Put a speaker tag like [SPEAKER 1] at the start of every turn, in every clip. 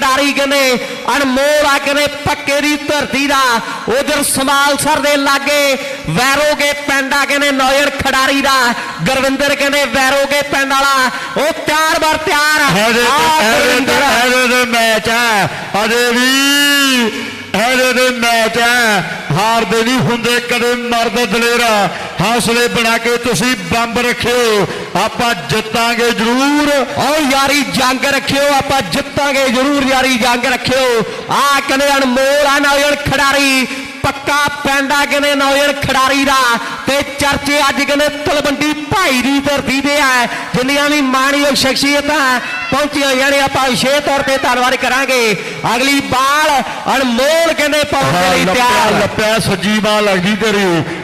[SPEAKER 1] ਖਿਡਾਰੀ ਕਹਿੰਦੇ ਅਨਮੋਲ ਆ ਕਹਿੰਦੇ ਪੱਕੇ ਦੀ ਧਰਤੀ ਦਾ। ਉਧਰ ਸਮਾਲਸਰ ਦੇ ਲਾਗੇ ਵੈਰੋਗੇ ਪਿੰਡ ਕਹਿੰਦੇ ਨੌਜਣ ਖਿਡਾਰੀ ਦਾ। ਗੁਰਵਿੰਦਰ ਕਹਿੰਦੇ ਵੈਰੋਗੇ ਪਿੰਡ ਵਾਲਾ। ਉਹ ਤਿਆਰ ਬਰ ਤਿਆਰ
[SPEAKER 2] ਹਰੇ ਹਰੇ ਦੇ ਮੈਚ ਹੈ ਅਜੇ ਵੀ ਹਰੇ ਦੇ ਮੈਚ ਹੈ ਹਾਰਦੇ ਨਹੀਂ ਹੁੰਦੇ ਕਦੇ ਮਰਦ ਦਲੇਰਾ। ਹੌਸਲੇ ਬਣਾ ਕੇ ਤੁਸੀਂ ਬੰਬ ਰੱਖਿਓ। ਆਪਾਂ ਜਿੱਤਾਂਗੇ ਜ਼ਰੂਰ।
[SPEAKER 1] ਓ ਯਾਰੀ ਜੰਗ ਰੱਖਿਓ, ਆਪਾਂ ਜਿੱਤਾਂਗੇ ਜ਼ਰੂਰ ਯਾਰੀ ਜੰਗ ਰੱਖਿਓ। ਆ ਕਹਿੰਦੇ ਅਨਮੋਲ ਆ ਨੌਜਣ ਖਿਡਾਰੀ, ਪੱਕਾ ਪੈਂਦਾ ਕਹਿੰਦੇ ਨੌਜਣ ਖਿਡਾਰੀ ਦਾ। ਤੇ ਚਰਚੇ ਅੱਜ ਕਹਿੰਦੇ ਤਲਵੰਡੀ ਭਾਈ ਦੀ ਧਰਤੀ ਦੇ ਜਿੰਨੀਆਂ ਵੀ ਮਾਣਯੋਗ ਸ਼ਖਸੀਅਤਾਂ ਪਹੁੰਚੀਆਂ ਹੋਈਆਂ ਨੇ ਆਪਾਂ ਵਿਸ਼ੇਸ਼ ਤੌਰ ਤੇ ਧੰਨਵਾਦ ਕਰਾਂਗੇ। ਅਗਲੀ ਬਾਲ ਅਨਮੋਲ ਕਹਿੰਦੇ ਪਾਉਣ ਦੇ ਲਈ ਤਿਆਰ।
[SPEAKER 2] ਲੱਪਿਆ ਸੱਜੀ ਬਾਹ ਲੱਗਦੀ ਤੇਰੀ।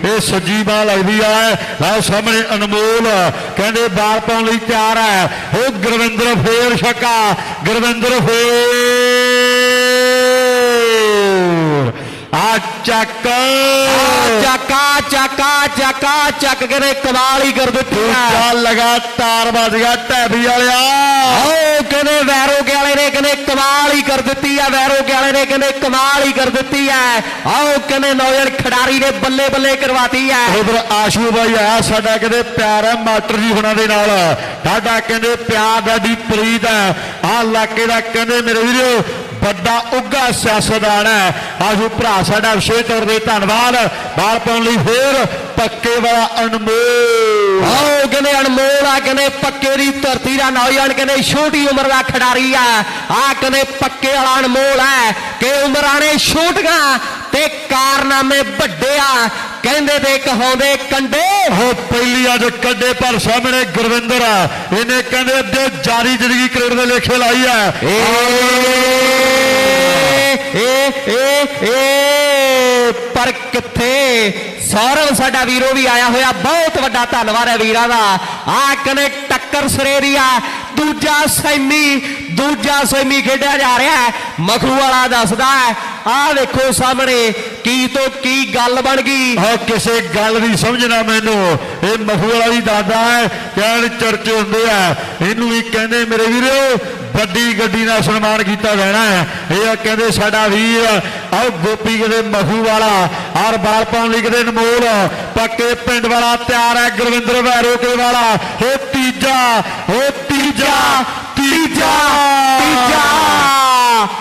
[SPEAKER 2] ਇਹ ਸੱਜੀ ਬਾਹ ਲੱਗਦੀ ਆ। ਲਓ ਸਾਹਮਣੇ ਅਨਮੋਲ ਕਹਿੰਦੇ ਬਾਲ ਪਾਉਣ ਲਈ ਤਿਆਰ ਹੈ। ਉਹ ਗੁਰਵਿੰਦਰ ਫੇਰ ਛੱਕਾ। ਗੁਰਵਿੰਦਰ ਫੇਰ ਚੱਕ।
[SPEAKER 1] ਚੱਕਾ ਚੱਕਾ ਚੱਕਾ ਚੱਕ ਕਹਿੰਦੇ ਕਮਾਲ ਹੀ ਕਰ ਦਿੱਤੀ
[SPEAKER 2] ਚੱਲ ਲਗਾਤਾਰ ਵੱਜ ਗਿਆ ਢੈਬੀ ਵਾਲਿਆ।
[SPEAKER 1] ਆਓ ਕਹਿੰਦੇ ਵੈਰੋਗੇ ਵਾਲੇ ਨੇ ਕਹਿੰਦੇ ਕਮਾਲ ਹੀ ਕਰ ਦਿੱਤੀ ਆ ਵੈਰੋਗੇ ਵਾਲੇ ਨੇ ਕਹਿੰਦੇ ਕਮਾਲ ਹੀ ਕਰ ਦਿੱਤੀ ਆ। ਆਓ ਕਹਿੰਦੇ ਨੌਜਣ ਖਿਡਾਰੀ ਨੇ ਬੱਲੇ ਬੱਲੇ ਕਰਵਾਤੀ ਆ।
[SPEAKER 2] ਉਧਰ ਆਸ਼ੂ ਬਾਈ ਆਇਆ ਸਾਡਾ ਕਹਿੰਦੇ ਪਿਆਰ ਹੈ ਮਾਸਟਰ ਜੀ ਹੁਣਾਂ ਦੇ ਨਾਲ। ਸਾਡਾ ਕਹਿੰਦੇ ਪਿਆਰ ਦਾ ਦੀ ਪ੍ਰੀਤ ਹੈ। ਆਹ ਇਲਾਕੇ ਦਾ ਕਹਿੰਦੇ ਮੇਰੇ ਵੀਰੋ ਵੱਡਾ ਉੱਗਾ ਸਿਆਸਤਦਾਨ ਹੈ। ਆਜੂ ਭਰਾ ਸਾਡਾ ਵਿਸ਼ੇਸ਼ ਤੌਰ ਤੇ ਧੰਨਵਾਦ। ਬਾਲ ਪਾਉਣ ਲਈ ਫੇਰ ਪੱਕੇ ਵਾਲਾ ਅਨਮੋਲ।
[SPEAKER 1] ਆਓ ਕਹਿੰਦੇ ਅਨਮੋਲ ਆ ਕਹਿੰਦੇ ਪੱਕੇ ਦੀ ਧਰਤੀ ਦਾ ਨੌਜਵਾਨ ਕਹਿੰਦੇ ਛੋਟੀ ਉਮਰ ਦਾ ਖਿਡਾਰੀ ਆ। ਆ ਕਹਿੰਦੇ ਪੱਕੇ ਵਾਲਾ ਅਨਮੋਲ ਹੈ ਕਿ ਉਮਰਾਂ ਨੇ ਛੋਟੀਆਂ ਤੇ ਕਾਰਨਾਮੇ ਵੱਡੇ ਆ। ਕਹਿੰਦੇ ਤੇ ਕਹਾਉਂਦੇ ਕੰਡੇ!
[SPEAKER 2] ਉਹ ਪਹਿਲੀ ਅੱਜ ਕੱਢੇ ਪਰ ਸਾਹਮਣੇ ਗੁਰਵਿੰਦਰ ਆ। ਇਹਨੇ ਕਹਿੰਦੇ ਅੱਗੇ ਜਾਰੀ ਜ਼ਿੰਦਗੀ ਕ੍ਰਿਕਟ ਦੇ ਲੇਖੇ ਲਾਈ
[SPEAKER 1] ਏ ਏ ਏ ਏ ਪਰ ਕਿੱਥੇ? ਸੌਰਵ ਸਾਡਾ ਵੀਰੋ ਵੀ ਆਇਆ ਹੋਇਆ। ਬਹੁਤ ਵੱਡਾ ਧੰਨਵਾਦ ਹੈ ਵੀਰਾਂ ਦਾ। ਆ ਕਨੇ ਟੱਕਰ ਸਰੇਰੀਆ ਦੂਜਾ ਸੈਮੀ ਦੂਜਾ ਸੈਮੀ ਖੇਡਿਆ ਜਾ ਰਿਹਾ ਹੈ। ਮਖੂ ਵਾਲਾ ਦੱਸਦਾ ਹੈ ਆ ਦੇਖੋ ਸਾਹਮਣੇ, ਕੀ ਤੋਂ ਕੀ ਗੱਲ ਬਣ ਗਈ?
[SPEAKER 2] ਹਾਂ ਕਿਸੇ ਗੱਲ ਦੀ ਸਮਝਣਾ ਮੈਨੂੰ। ਇਹ ਮਖੂ ਵਾਲਾ ਵੀ ਦਾਦਾ ਹੈ, ਕਹਿਣ ਚਰਚੇ ਹੁੰਦੇ ਆ। ਇਹਨੂੰ ਵੀ ਕਹਿੰਦੇ, ਮੇਰੇ ਵੀਰੋ, ਵੱਡੀ ਗੱਡੀ ਨਾਲ ਸਨਮਾਨ ਕੀਤਾ ਜਾਣਾ ਹੈ। ਇਹ ਆ ਕਹਿੰਦੇ, ਸਾਡਾ ਵੀਰ, ਆਹ ਗੋਪੀ ਕਿਤੇ ਮਖੂ ਵਾਲਾ ਔਰ ਬਾਲ ਪਾਉਣ ਲਈ ਕਿਤੇ ਅਨਮੋਲ, ਪੱਕੇ ਪਿੰਡ ਵਾਲਾ ਤਿਆਰ ਹੈ, ਗੁਰਵਿੰਦਰ ਵੈਰੋਕੇ ਵਾਲਾ, ਉਹ ਤੀਜਾ, ਉਹ ਤੀਜਾ ਤੀਜਾ
[SPEAKER 1] ਤੀਜਾ।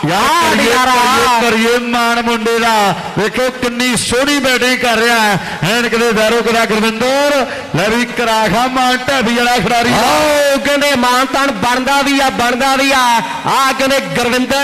[SPEAKER 1] ਯਾਰ
[SPEAKER 2] ਕਰੀਏ-
[SPEAKER 1] ਯਾਰਾ
[SPEAKER 2] ਕਰੀਏ- ਕਰੀਏ ਮਾਨ ਮੁੰਡੇ ਦਾ। ਵੇਖੋ ਕਿੰਨੀ ਸੋਹਣੀ ਬੈਟਿੰਗ ਕਰ ਰਿਹਾ ਹੈ। ਐਨ ਕਿਤੇ ਵੈਰੋ ਕਿਦਾ ਗੁਰਵਿੰਦਰ। ਲੈ ਵੀ ਕਰਾਖਾ ਮਾਨ ਢਾਬੀ ਵਾਲਾ ਖਿਡਾਰੀ।
[SPEAKER 1] ਆਓ ਕਹਿੰਦੇ ਮਾਨਤਾਨ ਬਣਦਾ ਵੀ ਆ ਬਣਦਾ ਵੀ ਆ। ਆ ਕਹਿੰਦੇ ਗੁਰਵਿੰਦਰ।